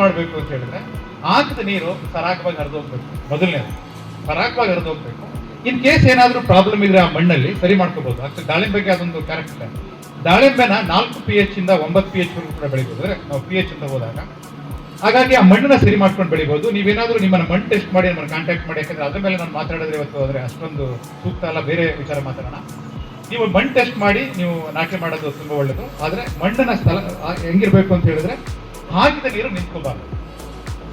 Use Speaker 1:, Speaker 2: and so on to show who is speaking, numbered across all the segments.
Speaker 1: ಮಾಡಬೇಕು ಅಂತ ಹೇಳಿದ್ರೆ ಹಾಕಿದ ನೀರು ಸರಾಗವಾಗಿ ಹರಿದು ಹೋಗ್ಬೇಕು. ಮೊದಲನೇ ಸರಾಗವಾಗಿ ಹರಿದು ಹೋಗ್ಬೇಕು. ಇನ್ ಕೇಸ್ ಏನಾದ್ರೂ ಪ್ರಾಬ್ಲಮ್ ಇದ್ರೆ ಆ ಮಣ್ಣಲ್ಲಿ ಸರಿ ಮಾಡ್ಕೋಬಹುದು ಆಕ್ಚುಲಿ ದಾಳಿಂಬೆಗೆ ಅದೊಂದು ಕ್ಯಾರೆಕ್ಟರ್ ದಾಳಿಂಬೆನ ನಾಲ್ಕು ಪಿ ಎಚ್ ಇಂದ ಒಂಬತ್ತು ಪಿ ಎಚ್ ಕೂಡ ಬೆಳಿಬಹುದು ಅಂದ್ರೆ ನಾವು ಪಿ ಎಚ್ ಅಂತ ಹೋದಾಗ. ಹಾಗಾಗಿ ಆ ಮಣ್ಣನ್ನ ಸರಿ ಮಾಡ್ಕೊಂಡು ಬೆಳಿಬಹುದು ನೀವೇನಾದ್ರೂ ನಿಮ್ಮನ್ನ ಮಣ್ಣು ಟೆಸ್ಟ್ ಮಾಡಿ, ನಮ್ಮನ್ನ ಕಾಂಟ್ಯಾಕ್ಟ್ ಮಾಡಿ. ಯಾಕಂದ್ರೆ ಅದ್ರ ಮೇಲೆ ನಾನು ಮಾತಾಡಿದ್ರೆ ಇವತ್ತು ಆದರೆ ಅಷ್ಟೊಂದು ಸೂಕ್ತ ಅಲ್ಲ. ಬೇರೆ ವಿಚಾರ ಮಾತಾಡೋಣ. ನೀವು ಮಣ್ಣು ಟೆಸ್ಟ್ ಮಾಡಿ, ನೀವು ನಾಟಿ ಮಾಡೋದು ತುಂಬಾ ಒಳ್ಳೇದು. ಆದ್ರೆ ಮಣ್ಣನ್ನ ಸ್ಥಳ ಹೆಂಗಿರ್ಬೇಕು ಅಂತ ಹೇಳಿದ್ರೆ ಹಾಕಿದ ನೀರು ನಿಂತ್ಕೋಬಾರ್ದು.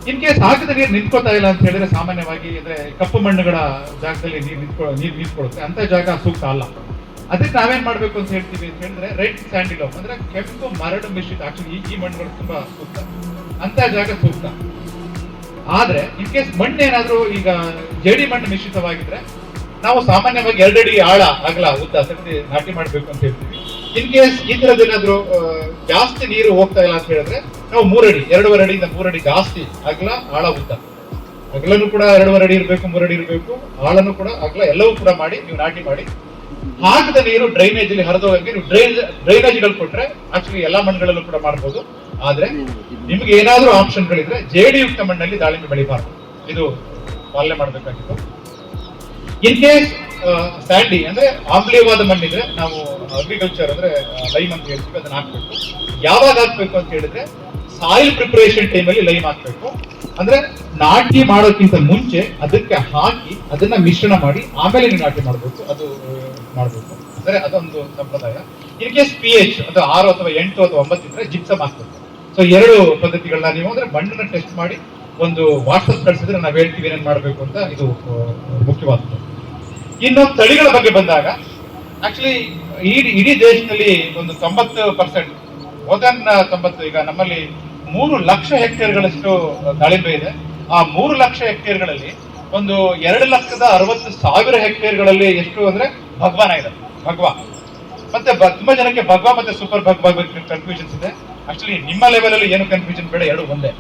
Speaker 1: ಇನ್ ಕೇಸ್ ಹಾಕಿದ ನೀರು ನಿಂತ್ಕೋತಾ ಇಲ್ಲ ಅಂತ ಹೇಳಿದ್ರೆ ಸಾಮಾನ್ಯವಾಗಿ ಅಂದ್ರೆ ಕಪ್ಪು ಮಣ್ಣುಗಳ ಜಾಗದಲ್ಲಿ ನೀರು ನಿಂತ್ಕೊ, ನೀರು ನಿಂತ್ಕೊಳುತ್ತೆ. ಅಂತ ಜಾಗ ಸೂಕ್ತ ಅಲ್ಲ. ಅದಕ್ಕೆ ನಾವೇನ್ ಮಾಡ್ಬೇಕು ಅಂತ ಹೇಳ್ತೀವಿ ಅಂತ ಹೇಳಿದ್ರೆ ರೆಡ್ ಸ್ಯಾಂಡಿಲೋ ಅಂದ್ರೆ ಕೆಂಪು ಮರಡು ಮಿಶ್ರಿತ ಆಕ್ಚುಲಿ ಈ ಮಣ್ಣುಗಳು ತುಂಬಾ ಸೂಕ್ತ. ಅಂತ ಜಾಗ ಸೂಕ್ತ. ಆದ್ರೆ ಇನ್ ಕೇಸ್ ಮಣ್ಣು ಏನಾದ್ರೂ ಈಗ ಜೇಡಿ ಮಣ್ಣು ಮಿಶ್ರಿತವಾಗಿದ್ರೆ ನಾವು ಸಾಮಾನ್ಯವಾಗಿ ಎರಡಡಿ ಆಳ, ಅಗಲ, ಉದ್ದ ಸಕ್ತಿ ನಾಟಿ ಮಾಡ್ಬೇಕು ಅಂತ ಹೇಳ್ತೀವಿ. ಇನ್ ಕೇಸ್ ಈ ಏನಾದ್ರು ಜಾಸ್ತಿ ನೀರು ಹೋಗ್ತಾ ಇಲ್ಲ ಅಂತ ಹೇಳಿದ್ರೆ, ನಾವು ಮೂರಡಿ, ಎರಡೂವರೆ ಅಡಿಯಿಂದ ಮೂರಡಿ ಜಾಸ್ತಿ ಅಗಲ, ಆಳ ಉದ್ದ. ಅಗಲನು ಕೂಡ ಎರಡೂವರೆ ಅಡಿ ಇರಬೇಕು, ಮೂರಡಿ ಇರಬೇಕು. ಆಳನು ಕೂಡ ಅಗಲ ಎಲ್ಲವೂ ಕೂಡ ಮಾಡಿ, ನೀವು ನಾಟಿ ಮಾಡಿ. ಹಾಕದ ನೀರು ಡ್ರೈನೇಜ್ ಅಲ್ಲಿ ಹರಿದೋಗಂಗೆ ನೀವು ಡ್ರೈನ್ ಡ್ರೈನೇಜ್ಗಳು ಕೊಟ್ರೆ ಆಕ್ಚುಲಿ ಎಲ್ಲಾ ಮಣ್ಣುಗಳಲ್ಲೂ ಕೂಡ ಮಾಡಬಹುದು ಆದ್ರೆ ನಿಮ್ಗೆ ಏನಾದ್ರೂ ಜೇಡಿ ಯುಕ್ತ ಮಣ್ಣಲ್ಲಿ ದಾಳಿಂಬೆ ಬೆಳಿಬಾರ್ದು. ಇದು ಪಾಲನೆ ಮಾಡಬೇಕಾಗಿತ್ತು. ಇನ್ ಕೇಸ್ ಸ್ಯಾಂಡಿ ಅಂದ್ರೆ ಆಮ್ಲೀಯವಾದ ಮಣ್ಣಿದ್ರೆ ನಾವು ಅಗ್ರಿಕಲ್ಚರ್ ಅಂದ್ರೆ ಲೈಮ್ ಅಂತ ಹೇಳ್ತೀವಿ, ಅದನ್ನ ಹಾಕ್ಬೇಕು. ಯಾವಾಗ ಹಾಕ್ಬೇಕು ಅಂತ ಹೇಳಿದ್ರೆ ಸಾಯಿಲ್ ಪ್ರಿಪರೇಷನ್ ಟೈಮಲ್ಲಿ ಲೈಮ್ ಹಾಕ್ಬೇಕು. ಅಂದ್ರೆ ನಾಟಿ ಮಾಡೋಕ್ಕಿಂತ ಮುಂಚೆ ಅದಕ್ಕೆ ಹಾಕಿ ಅದನ್ನ ಮಿಶ್ರಣ ಮಾಡಿ ಆಮೇಲೆ ನೀವು ನಾಟಿ ಮಾಡಬೇಕು, ಅದು ಮಾಡಬೇಕು. ಅಂದ್ರೆ ಅದೊಂದು ಸಂಪ್ರದಾಯ. ಇನ್ ಕೇಸ್ ಪಿ ಎಚ್ ಅದು ಆರು ಅಥವಾ ಎಂಟು ಅಥವಾ ಒಂಬತ್ತು ಇದ್ರೆ ಜಿಪ್ಸಮ್ ಹಾಕ್ಬೇಕು. ಸೊ ಎರಡು ಪದ್ಧತಿಗಳನ್ನ ನೀವು ಅಂದ್ರೆ ಮಣ್ಣನ್ನ ಟೆಸ್ಟ್ ಮಾಡಿ ಒಂದು ವಾಟ್ಸಪ್ ಕಳಿಸಿದ್ರೆ ನಾವು ಹೇಳ್ತೀವಿ ಏನೇನು ಮಾಡಬೇಕು ಅಂತ ಇದು ಮುಖ್ಯವಾದದ್ದು. ಇನ್ನು ತಳಿಗಳ ಬಗ್ಗೆ ಬಂದಾಗ ಆಕ್ಚುಲಿ ಇಡೀ ಇಡೀ ದೇಶದಲ್ಲಿ ಒಂದು ತೊಂಬತ್ತು ಪರ್ಸೆಂಟ್ ಮೋದನ್ ತೊಂಬತ್ತು, ಈಗ ನಮ್ಮಲ್ಲಿ ಮೂರು ಲಕ್ಷ ಹೆಕ್ಟೇರ್ಗಳಷ್ಟು ದಾಳಿಂಬೆ ಇದೆ. ಆ ಮೂರು ಲಕ್ಷ ಹೆಕ್ಟೇರ್ಗಳಲ್ಲಿ ಒಂದು ಎರಡು ಲಕ್ಷದ ಅರವತ್ತು ಸಾವಿರ ಹೆಕ್ಟೇರ್ಗಳಲ್ಲಿ ಎಷ್ಟು ಅಂದ್ರೆ ಭಗವಾನ ಇದೆ. ಭಗವಾ. ಮತ್ತೆ ತುಂಬಾ ಜನಕ್ಕೆ ಭಗವಾ ಮತ್ತೆ ಸೂಪರ್ ಭಗವಾ ಕನ್ಫ್ಯೂಷನ್ಸ್ ಇದೆ. ಆಕ್ಚುಲಿ ನಿಮ್ಮ ಲೆವೆಲ್ ಅಲ್ಲಿ ಏನು ಕನ್ಫ್ಯೂಷನ್ ಬೇಡ, ಎರಡು ಒಂದೇ.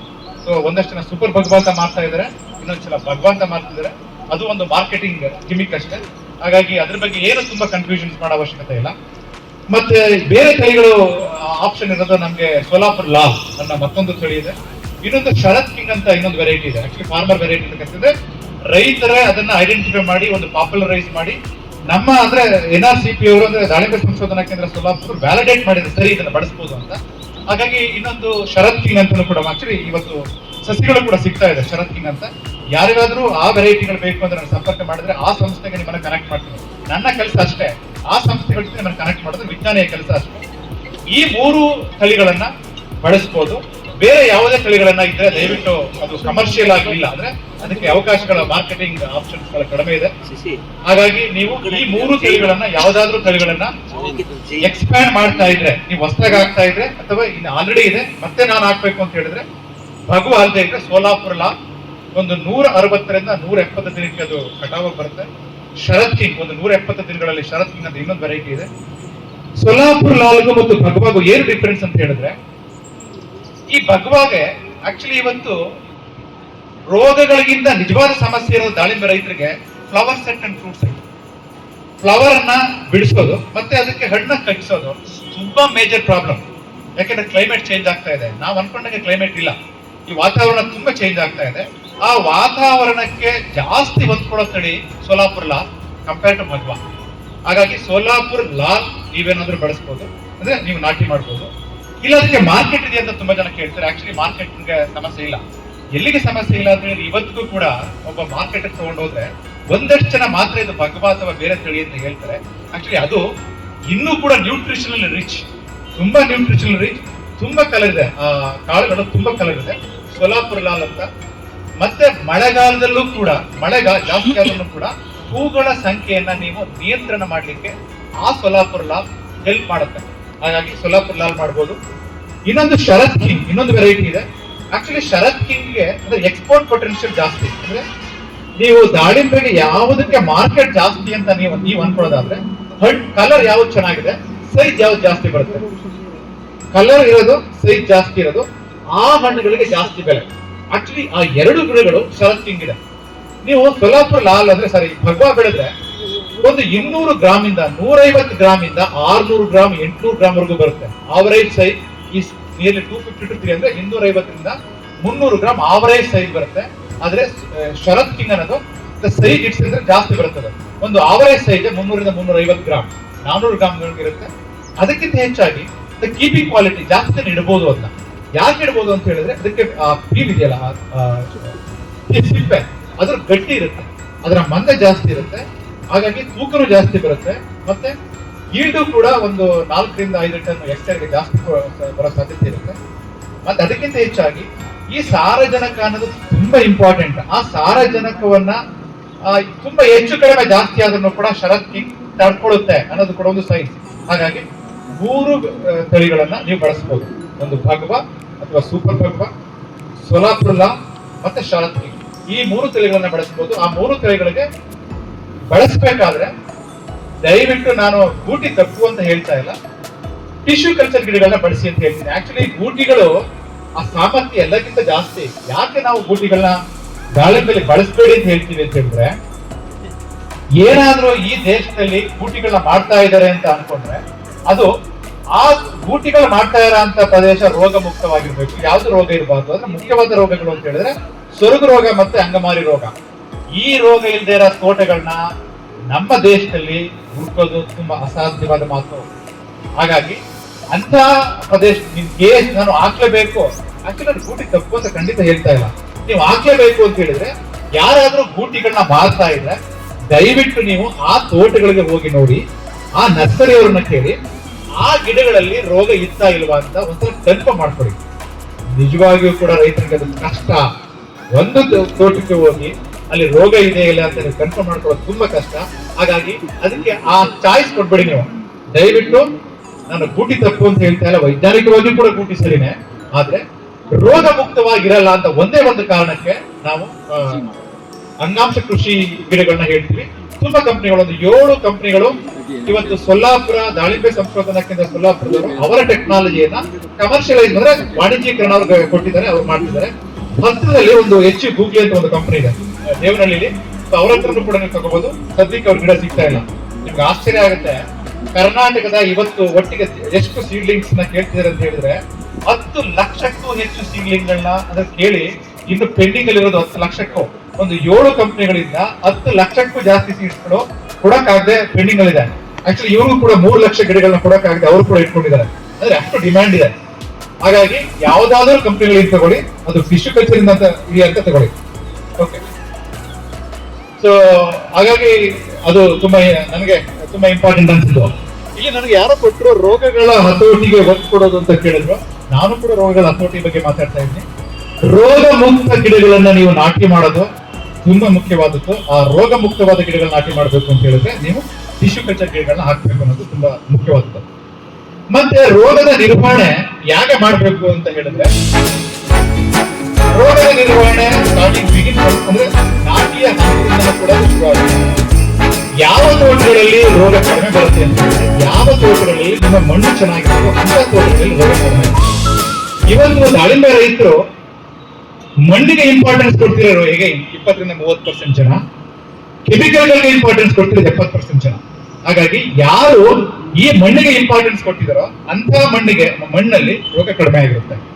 Speaker 1: ಸೊ ಒಂದಷ್ಟು ಜನ ಸೂಪರ್ ಭಗವಾ ಅಂತ ಮಾಡ್ತಾ ಇದ್ದಾರೆ ಇನ್ನೊಂದ್ಸಲ ಭಗವಾ ಅಂತ ಮಾಡ್ತಿದ್ದಾರೆ. ಅದು ಒಂದು ಮಾರ್ಕೆಟಿಂಗ್ ಗಿಮಿಕ್ ಅಷ್ಟೇ. ಹಾಗಾಗಿ ಅದ್ರ ಬಗ್ಗೆ ಏನು ತುಂಬಾ ಕನ್ಫ್ಯೂಷನ್ಸ್ ಮಾಡೋ ಅವಶ್ಯಕತೆ ಇಲ್ಲ. ಮತ್ತೆ ಬೇರೆ ತಳಿಗಳು ಆಪ್ಷನ್ ಇರೋದು ನಮ್ಗೆ ಸೋಲಾಪುರ್ ಲಾ ಅನ್ನೋ ಮತ್ತೊಂದು ತಳಿ ಇದೆ. ಇನ್ನೊಂದು ಶರತ್ ಕಿಂಗ್ ಅಂತ ಇನ್ನೊಂದು ವೆರೈಟಿ ಇದೆ. ಆಕ್ಚುಲಿ ಫಾರ್ಮರ್ ವೆರೈಟಿ ಅಂತ ಕರ್ತಿದೆ ರೈತರೇ ಅದನ್ನ ಐಡೆಂಟಿಫೈ ಮಾಡಿ, ಒಂದು ಪಾಪ್ಯುಲರೈಸ್ ಮಾಡಿ. ನಮ್ಮ ಅಂದ್ರೆ ಎನ್ ಆರ್ ಸಿ ಪಿ ಅವರು ಅಂದ್ರೆ ದಾಳಿಂಬೆ ಸಂಶೋಧನಾ ಕೇಂದ್ರ ಸೋಲಾಪುರ್ ವ್ಯಾಲಿಡೇಟ್ ಮಾಡಿದ್ರೆ ಸರಿ ಇದನ್ನ ಬಳಸಬಹುದು ಅಂತ. ಹಾಗಾಗಿ ಇನ್ನೊಂದು ಶರತ್ ಕಿಂಗ್ ಅಂತಲೂ ಕೂಡ ಆಕ್ಚುಲಿ ಇವತ್ತು ಸಸಿಗಳು ಕೂಡ ಸಿಗ್ತಾ ಇದೆ ಶರತ್ ಕಿಂಗ್ ಅಂತ. ಯಾರಿಗಾದ್ರೂ ಆ ವೆರೈಟಿಗಳು ಬೇಕು ಅಂದ್ರೆ ನಾನು ಸಂಪರ್ಕ ಮಾಡಿದ್ರೆ ಆ ಸಂಸ್ಥೆಗೆ ನಿಮ್ಮನ್ನ ಕನೆಕ್ಟ್ ಮಾಡ್ತೀನಿ. ನನ್ನ ಕೆಲಸ ಅಷ್ಟೇ. ಆ ಸಂಸ್ಥೆಗಳ ಜೊತೆ ನಿಮ್ಮನ್ನ ಕನೆಕ್ಟ್ ಮಾಡೋದು ವಿಜ್ಞಾನಿಯ ಕೆಲಸ ಅಷ್ಟೇ. ಈ ಮೂರು ತಳಿಗಳನ್ನ ಬಳಸ್ಬೋದು. ಬೇರೆ ಯಾವುದೇ ತಳಿಗಳನ್ನ ಇದ್ರೆ ದಯವಿಟ್ಟು ಅದು ಕಮರ್ಷಿಯಲ್ ಆಗಿಲ್ಲ ಅಂದ್ರೆ ಅದಕ್ಕೆ ಅವಕಾಶಗಳ ಮಾರ್ಕೆಟಿಂಗ್ ಆಪ್ಷನ್ಸ್ಗಳ ಕಡಿಮೆ ಇದೆ. ಹಾಗಾಗಿ ನೀವು ಈ ಮೂರು ತಳಿಗಳನ್ನ ಯಾವ್ದಾದ್ರೂ ತಳಿಗಳನ್ನ ಎಕ್ಸ್ಪ್ಯಾಂಡ್ ಮಾಡ್ತಾ ಇದ್ರೆ, ನೀವು ಹೊಸದಾಗಿ ಆಗ್ತಾ ಇದ್ರೆ ಅಥವಾ ಇನ್ನು ಆಲ್ರೆಡಿ ಇದೆ, ಮತ್ತೆ ನಾನು ಹಾಕ್ಬೇಕು ಅಂತ ಹೇಳಿದ್ರೆ, ಭಗು ಅಲ್ಲದೆ ಇದ್ರೆ ಸೋಲಾಪುರ ಲಾ ಒಂದು ನೂರ ಅರವತ್ತರಿಂದ ನೂರ ಎಪ್ಪತ್ತು ದಿನಕ್ಕೆ ಅದು ಕಟಾವಾಗಿ ಬರುತ್ತೆ. ಶರತ್ ಕಿಂಗ್, ಒಂದು ನೂರ ಎಪ್ಪತ್ತು ದಿನಗಳಲ್ಲಿ ಶರತ್ ಕಿಂಗ್ ಅಂತ ಇನ್ನೊಂದು ವೆರೈಟಿ ಇದೆ. ಸೊಲಾಪುರ್ ಲಾಲ್ಗು ಮತ್ತು ಭಗವಾಗು ಏನು ಡಿಫ್ರೆನ್ಸ್ ಅಂತ ಹೇಳಿದ್ರೆ, ಈ ಭಗವಾಗೆ ಆಕ್ಚುಲಿ ಇವತ್ತು ರೋಗಗಳಿಗಿಂತ ನಿಜವಾದ ಸಮಸ್ಯೆ ಇರೋ ದಾಳಿಂಬೆ ರೈತರಿಗೆ flower set and fruit set flower ಅನ್ನ ಬಿಡಿಸೋದು, ಮತ್ತೆ ಅದಕ್ಕೆ ಹಣ್ಣ ಕಟ್ಟಿಸೋದು ತುಂಬಾ ಮೇಜರ್ ಪ್ರಾಬ್ಲಮ್ ಯಾಕಂದ್ರೆ ಕ್ಲೈಮೇಟ್ ಚೇಂಜ್ ಆಗ್ತಾ ಇದೆ. ನಾವು ಅನ್ಕೊಂಡಂಗೆ ಕ್ಲೈಮೇಟ್ ಇಲ್ಲ. ಈ ವಾತಾವರಣ ತುಂಬಾ ಚೇಂಜ್ ಆಗ್ತಾ ಇದೆ. ಆ ವಾತಾವರಣಕ್ಕೆ ಜಾಸ್ತಿ ಹೊಂದ್ಕೊಳ್ಳೋ ತಳಿ ಸೋಲಾಪುರ್ ಲಾಲ್ ಕಂಪೇರ್ ಟು ಮಧ್ವಾ. ಹಾಗಾಗಿ ಸೋಲಾಪುರ್ ಲಾಲ್ ನೀವೇನಾದ್ರೂ ಬಳಸ್ಬೋದು, ಅಂದ್ರೆ ನೀವು ನಾಟಿ ಮಾಡ್ಬೋದು. ಇಲ್ಲ ಅದಕ್ಕೆ ಮಾರ್ಕೆಟ್ ಇದೆ ಅಂತ ತುಂಬಾ ಜನ ಕೇಳ್ತಾರೆ. ಆಕ್ಚುಲಿ ಮಾರ್ಕೆಟ್ ಸಮಸ್ಯೆ ಇಲ್ಲ. ಎಲ್ಲಿಗೆ ಸಮಸ್ಯೆ ಇಲ್ಲ ಅಂದ್ರೆ ಇವತ್ತಿಗೂ ಕೂಡ ಒಬ್ಬ ಮಾರ್ಕೆಟ್ ತಗೊಂಡೋದ್ರೆ ಒಂದಷ್ಟು ಜನ ಮಾತ್ರ ಇದು ಭಗವಾ ಅಥವಾ ಬೇರೆ ತಳಿ ಅಂತ ಹೇಳ್ತಾರೆ. ಆಕ್ಚುಲಿ ಅದು ಇನ್ನೂ ಕೂಡ ನ್ಯೂಟ್ರಿಷನಲ್ ರಿಚ್ ತುಂಬಾ ನ್ಯೂಟ್ರಿಷನಲ್ ರಿಚ್ ತುಂಬಾ ಕಲರ್ ಇದೆ. ಆ ಕಾಳುಗಳು ತುಂಬಾ ಕಲರ್ ಇದೆ. ಸೋಲಾಪುರ್ ಲಾಲ್ ಅಂತ ಮತ್ತೆ ಮಳೆಗಾಲದಲ್ಲೂ ಕೂಡ ಮಳೆಗಾಲ ಜಾಸ್ತಿ ಆದ್ರೂ ಕೂಡ ಹೂಗಳ ಸಂಖ್ಯೆಯನ್ನ ನೀವು ನಿಯಂತ್ರಣ ಮಾಡಲಿಕ್ಕೆ ಆ ಸೊಲಾಪುರ್ ಲಾಲ್ ಹೆಲ್ಪ್ ಮಾಡುತ್ತೆ. ಹಾಗಾಗಿ ಸೊಲಾಪುರ್ ಲಾಲ್ ಮಾಡ್ಬೋದು. ಇನ್ನೊಂದು ಶರತ್ ಕಿಂಗ್, ಇನ್ನೊಂದು ವೆರೈಟಿ ಇದೆ. ಆಕ್ಚುಲಿ ಶರತ್ ಕಿಂಗ್ಗೆ ಅಂದ್ರೆ ಎಕ್ಸ್ಪೋರ್ಟ್ ಪೊಟೆನ್ಷಿಯಲ್ ಜಾಸ್ತಿ. ಅಂದ್ರೆ ನೀವು ದಾಳಿಂಬೆಗೆ ಯಾವುದಕ್ಕೆ ಮಾರ್ಕೆಟ್ ಜಾಸ್ತಿ ಅಂತ ನೀವು ನೀವು ಅನ್ಕೊಳ್ಳೋದಾದ್ರೆ ಹಣ್ ಕಲರ್ ಯಾವ್ದು ಚೆನ್ನಾಗಿದೆ ಸೈಜ್ ಯಾವ್ದು ಜಾಸ್ತಿ ಬರುತ್ತೆ. ಕಲರ್ ಇರೋದು ಸೈಜ್ ಜಾಸ್ತಿ ಇರೋದು, ಆ ಹಣ್ಣುಗಳಿಗೆ ಜಾಸ್ತಿ ಬೆಲೆ. ಆಕ್ಚುಲಿ ಆ ಎರಡು ಗಿಡಗಳು ಶರತ್ ಇದೆ ನೀವು ಸೊಲಾಪುರ ಲಾಲ್ ಅಂದ್ರೆ ಸಾರಿ, ಭಗವಾ ಬೆಳೆದ್ರೆ ಒಂದು ಇನ್ನೂರು ಗ್ರಾಮ್ ಇಂದ ನೂರೈವತ್ತು ಗ್ರಾಮ್ ಇಂದ ಆರ್ನೂರು ಗ್ರಾಮ್ ಎಂಟ್ನೂರು ಗ್ರಾಮ್ ವರೆಗೂ ಬರುತ್ತೆ. Average size is nearly two fifty to three ಅಂದ್ರೆ ಇನ್ನೂರ ಐವತ್ತರಿಂದ ಮುನ್ನೂರು ಗ್ರಾಮ್ ಆವರೇಜ್ ಸೈಜ್ ಬರುತ್ತೆ. ಆದ್ರೆ ಶರತ್ ಕಿಂಗ್ ಅನ್ನೋದು ಸೈಜ್ ಇಟ್ಸ್ ಅಂದ್ರೆ ಜಾಸ್ತಿ ಬರುತ್ತದೆ ಒಂದು ಆವರೇಜ್ ಸೈಜ್ ಮುನ್ನೂರಿಂದ ಮುನ್ನೂರ ಐವತ್ತು ಗ್ರಾಮ್ ನಾನ್ನೂರು ಗ್ರಾಮ್ ಇರುತ್ತೆ. ಅದಕ್ಕಿಂತ ಹೆಚ್ಚಾಗಿ ದ ಕೀಪಿಂಗ್ ಕ್ವಾಲಿಟಿ ಜಾಸ್ತಿ ಇಡಬಹುದು ಅದನ್ನ ಯಾಕೆ ಇಡ್ಬೋದು ಅಂತ ಹೇಳಿದ್ರೆ ಅದಕ್ಕೆ ಇದೆಯಲ್ಲ ಆ, ಫೀಲ್ ಈ ಸಿಪ್ಪೆ ಅದ್ರ ಗಟ್ಟಿ ಇರುತ್ತೆ. ಅದರ ಮಂದ ಜಾಸ್ತಿ ಇರುತ್ತೆ. ಹಾಗಾಗಿ ತೂಕನೂ ಜಾಸ್ತಿ ಬರುತ್ತೆ. ಮತ್ತೆ ಈಲ್ಡು ಕೂಡ ಒಂದು ನಾಲ್ಕರಿಂದ ಐದು ಟನ್ ಎಕ್ಸ್ಟರ್ಗೆ ಜಾಸ್ತಿ ಬರೋ- ಸಾಧ್ಯತೆ ಇರುತ್ತೆ. ಮತ್ತೆ ಅದಕ್ಕಿಂತ ಹೆಚ್ಚಾಗಿ ಈ ಸಾರಜನಕ ಅನ್ನೋದು ತುಂಬಾ ಇಂಪಾರ್ಟೆಂಟ್ ಆ ಸಾರಜನಕವನ್ನ ತುಂಬಾ ಹೆಚ್ಚು ಕಡಿಮೆ ಜಾಸ್ತಿ ಆದ್ರೂ ಕೂಡ ಶರತ್ ಕಿಂಗ್ ತಡ್ಕೊಳ್ಳುತ್ತೆ ಅನ್ನೋದು ಕೂಡ ಒಂದು ಸೈನ್ಸ್ ಹಾಗಾಗಿ ಮೂರು ತಳಿಗಳನ್ನ ನೀವು ಬಳಸಬಹುದು ಒಂದು ಭಗವ ಅಥವಾ ಸೂಪರ್ ಭಗವ, ಸೋಲಾಪುರ್ಲಾ ಮತ್ತೆ ಶಾರತ್ರಿ. ಈ ಮೂರು ತಲೆಗಳನ್ನ ಬಳಸಬಹುದು ಆ ಮೂರು ತಳಿಗಳಿಗೆ ಬಳಸಬೇಕಾದ್ರೆ ದಯವಿಟ್ಟು ನಾನು ಗೂಟಿ ತಪ್ಪು ಅಂತ ಹೇಳ್ತಾ ಇಲ್ಲ. ಟಿಶ್ಯೂ ಕಲ್ಚರ್ ಗಿಡಗಳನ್ನ ಬಳಸಿ ಅಂತ ಹೇಳ್ತೀನಿ. ಆಕ್ಚುಲಿ ಗೂಟಿಗಳು ಆ ಸಾಮರ್ಥ್ಯ ಎಲ್ಲಕ್ಕಿಂತ ಜಾಸ್ತಿ. ಯಾಕೆ ನಾವು ಗೂಟಿಗಳನ್ನ ದಾಳಿಂಬೆಲಿ ಬಳಸಬೇಡಿ ಅಂತ ಹೇಳ್ತೀವಿ ಅಂತ ಹೇಳಿದ್ರೆ, ಏನಾದ್ರೂ ಈ ದೇಶದಲ್ಲಿ ಗೂಟಿಗಳನ್ನ ಮಾಡ್ತಾ ಇದ್ದಾರೆ ಅಂತ ಅನ್ಕೊಂಡ್ರೆ ಅದು ಆ ಗೂಟಿಗಳು ಮಾಡ್ತಾ ಇರೋ ಅಂತ ಪ್ರದೇಶ ರೋಗ ಮುಕ್ತವಾಗಿರ್ಬೇಕು. ಯಾವ್ದು ರೋಗ ಇರಬಾರ್ದು? ಅಂದ್ರೆ ಮುಖ್ಯವಾದ ರೋಗಗಳು ಅಂತ ಹೇಳಿದ್ರೆ ಸೊರಗು ರೋಗ ಮತ್ತೆ ಅಂಗಮಾರಿ ರೋಗ. ಈ ರೋಗ ಇಲ್ಲದೆ ಇರೋ ತೋಟಗಳನ್ನ ನಮ್ಮ ದೇಶದಲ್ಲಿ ಹುಡುಕೋದು ತುಂಬಾ ಅಸಾಧ್ಯವಾದ ಮಾತು. ಹಾಗಾಗಿ ಅಂತ ಪ್ರದೇಶ ನಿಮ್ಗೆ ನಾನು ಹಾಕ್ಲೇಬೇಕು. ಆಕ್ಚುಲಿ ನಾನು ಗೂಟಿ ತಪ್ಪು ಅಂತ ಖಂಡಿತ ಹೇಳ್ತಾ ಇಲ್ಲ. ನೀವು ಹಾಕ್ಲೇಬೇಕು ಅಂತ ಹೇಳಿದ್ರೆ ಯಾರಾದ್ರೂ ಗೂಟಿಗಳನ್ನ ಮಾರ್ತಾ ಇದ್ರೆ ದಯವಿಟ್ಟು ನೀವು ಆ ತೋಟಗಳಿಗೆ ಹೋಗಿ ನೋಡಿ, ಆ ನರ್ಸರಿಯವ್ರನ್ನ ಕೇಳಿ ಆ ಗಿಡಗಳಲ್ಲಿ ರೋಗ ಇತ್ತಾ ಇಲ್ವಾ ಅಂತ ಒಂಥರ ಕಲ್ಪ ಮಾಡ್ಕೊಳ್ಳಿ ನಿಜವಾಗಿಯೂ ಕೂಡ ರೈತರಿಗೆ ಅದು ಕಷ್ಟ. ಒಂದು ತೋಟಕ್ಕೆ ಹೋಗಿ ಅಲ್ಲಿ ರೋಗ ಇದೆ ಇಲ್ಲ ಅಂತ ಕನ್ಫರ್ಮ್ ಮಾಡ್ಕೊಳ್ಳೋದು ತುಂಬಾ ಕಷ್ಟ. ಹಾಗಾಗಿ ಅದಕ್ಕೆ ಆ ಚಾಯ್ಸ್ ಕೊಟ್ಬಿಡಿ ನೀವು. ದಯವಿಟ್ಟು ನಾನು ಗೂಟಿ ತಪ್ಪು ಅಂತ ಹೇಳ್ತಾ ಇಲ್ಲ, ವೈಜ್ಞಾನಿಕವಾಗಿ ಕೂಡ ಗೂಟಿ ಸರಿನೇ, ಆದ್ರೆ ರೋಗ ಮುಕ್ತವಾಗಿರಲ್ಲ ಅಂತ ಒಂದೇ ಒಂದು ಕಾರಣಕ್ಕೆ ನಾವು ಅಂಗಾಂಶ ಕೃಷಿ ಗಿಡಗಳನ್ನ ಹೇಳ್ತೀವಿ. ತುಂಬಾ ಕಂಪ್ನಿಗಳು ಒಂದು ಏಳು ಕಂಪನಿಗಳು ಇವತ್ತು ಸೊಲ್ಲಾಪುರ ದಾಳಿಂಬೆ ಸಂಶೋಧನಾ ಕೇಂದ್ರ ಸೊಲ್ಲಾಪುರದವರು ಅವರ ಟೆಕ್ನಾಲಜಿಯನ್ನ ಕಮರ್ಷಿಯಲೈಸ್ ಅಂದ್ರೆ ವಾಣಿಜ್ಯೀಕರಣ ಅವರು ಕೊಟ್ಟಿದ್ದಾರೆ, ಅವ್ರು ಮಾಡ್ತಿದ್ದಾರೆ. ಹತ್ತಿರದಲ್ಲಿ ಒಂದು ಎಚ್ ಗೂಗ್ಲಿ ಅಂತ ಒಂದು ಕಂಪನಿ ಇದೆ. ದೇವನಹಳ್ಳಿ ಅವ್ರ ಹತ್ರನೂ ಕೂಡ ನೀವು ತಗೋಬಹುದು ಸದ್ಯಕ್ಕೆ ಅವ್ರ ಗಿಡ ಸಿಗ್ತಾ ಇಲ್ಲ. ನಿಮ್ಗೆ ಆಶ್ಚರ್ಯ ಆಗುತ್ತೆ. ಕರ್ನಾಟಕದ ಇವತ್ತು ಒಟ್ಟಿಗೆ ಎಷ್ಟು ಸೀಡ್ಲಿಂಗ್ಸ್ನ ಕೇಳ್ತಿದ್ದಾರೆ ಅಂತ ಹೇಳಿದ್ರೆ, ಹತ್ತು ಲಕ್ಷಕ್ಕೂ ಹೆಚ್ಚು ಸೀಡ್ಲಿಂಗ್ ಗಳನ್ನ ಅದ್ರ ಕೇಳಿ ಇನ್ನು ಪೆಂಡಿಂಗ್ ಅಲ್ಲಿರೋದು ಹತ್ತು ಲಕ್ಷಕ್ಕೂ. ಒಂದು ಏಳು ಕಂಪನಿಗಳಿಂದ ಹತ್ತು ಲಕ್ಷಕ್ಕೂ ಜಾಸ್ತಿ ಸೀಡ್ಸ್ಗಳು ಕೊಡಕ್ಕಾಗದೆ ಪೆಂಡಿಂಗ್ ಅಲ್ಲಿ ಇದೆ ಆಕ್ಚುಲಿ ಇವರು ಕೂಡ ಮೂರು ಲಕ್ಷ ಗಿಡಗಳನ್ನ ಕೊಡಕ್ಕಾಗದೆ ಅವರು ಕೂಡ ಇಟ್ಕೊಂಡಿದ್ದಾರೆ. ಅಂದ್ರೆ ಅಷ್ಟು ಡಿಮ್ಯಾಂಡ್ ಇದೆ. ಹಾಗಾಗಿ ಯಾವ್ದಾದ್ರು ಕಂಪ್ನಿಗಳಿಗೆ ತಗೊಳ್ಳಿ, ಅದು ಫಿಶ್ ಕಲ್ಚರ್ ಇಂದ ಅಂತ ಇದೆ ಅಂತ ತಗೊಳ್ಳಿ. ಓಕೆ ಸೊ ಹಾಗಾಗಿ ಅದು ತುಂಬಾ, ನನಗೆ ತುಂಬಾ ಇಂಪಾರ್ಟೆಂಟ್ ಅನ್ಸಿದ್ದು. ಇಲ್ಲಿ ನನಗೆ ಯಾರೋ ಕೊಟ್ಟರು ರೋಗಗಳ ಹತೋಟಿಗೆ ಒತ್ತು ಕೊಡೋದು ಅಂತ ಕೇಳಿದ್ರು. ನಾನು ಕೂಡ ರೋಗಗಳ ಹತೋಟಿ ಬಗ್ಗೆ ಮಾತಾಡ್ತಾ ಇದ್ದೀನಿ. ರೋಗ ಮುಕ್ತ ಗಿಡಗಳನ್ನ ನೀವು ನಾಟಿ ಮಾಡೋದು ತುಂಬಾ ಮುಖ್ಯವಾದದ್ದು, ಆ ರೋಗ ಮುಕ್ತವಾದ ಗಿಡಗಳನ್ನ ನಾಟಿ ಮಾಡಬೇಕು ಅಂತ ಹೇಳಿದ್ರೆ ನೀವು ಟಿಶ್ಯೂ ಕಲ್ಚರ್ ಗಿಡಗಳನ್ನ ಹಾಕ್ಬೇಕು ಅನ್ನೋದು ತುಂಬಾ ಮುಖ್ಯವಾದದ್ದು ಮತ್ತೆ ರೋಗದ ನಿರ್ವಹಣೆ ಯಾಕೆ ಮಾಡಬೇಕು ಅಂತ ಹೇಳಿದ್ರೆ, ರೋಗದ ನಿರ್ವಹಣೆ ಸ್ಟಾರ್ಟಿಂಗ್ ಬಿಗಿನ್ ಅಂದ್ರೆ ನಾಟಿಯ ಕೂಡ ಯಾವ ತೋಟಗಳಲ್ಲಿ ರೋಗ ಕಡಿಮೆ ಬರುತ್ತೆ ಅಂತ ಯಾವ ತೋಟಗಳಲ್ಲಿ ನಿಮ್ಮ ಮಣ್ಣು ಚೆನ್ನಾಗಿರುತ್ತೋ ಅಂತ ತೋಟಗಳಲ್ಲಿ ರೋಗ ಕಡಿಮೆ. ಇವತ್ತು ದಾಳಿಂಬೆ ರೈತರು ಮಣ್ಣಿಗೆ ಇಂಪಾರ್ಟೆನ್ಸ್ ಕೊಡ್ತಿರೋ ಹೇಗೆ? ಇಪ್ಪತ್ತರಿಂದ ಮೂವತ್ತು ಪರ್ಸೆಂಟ್ ಜನ. ಕೆಮಿಕಲ್ಗಳಿಗೆ ಇಂಪಾರ್ಟೆನ್ಸ್ ಕೊಡ್ತಿರೋದು ಎಪ್ಪತ್ತು ಪರ್ಸೆಂಟ್ ಜನ. ಹಾಗಾಗಿ ಯಾರು ಈ ಮಣ್ಣಿಗೆ ಇಂಪಾರ್ಟೆನ್ಸ್ ಕೊಟ್ಟಿದಾರೋ ಅಂತ ಮಣ್ಣಿಗೆ, ಮಣ್ಣಲ್ಲಿ ರೋಗ ಕಡಿಮೆ ಆಗಿರುತ್ತೆ.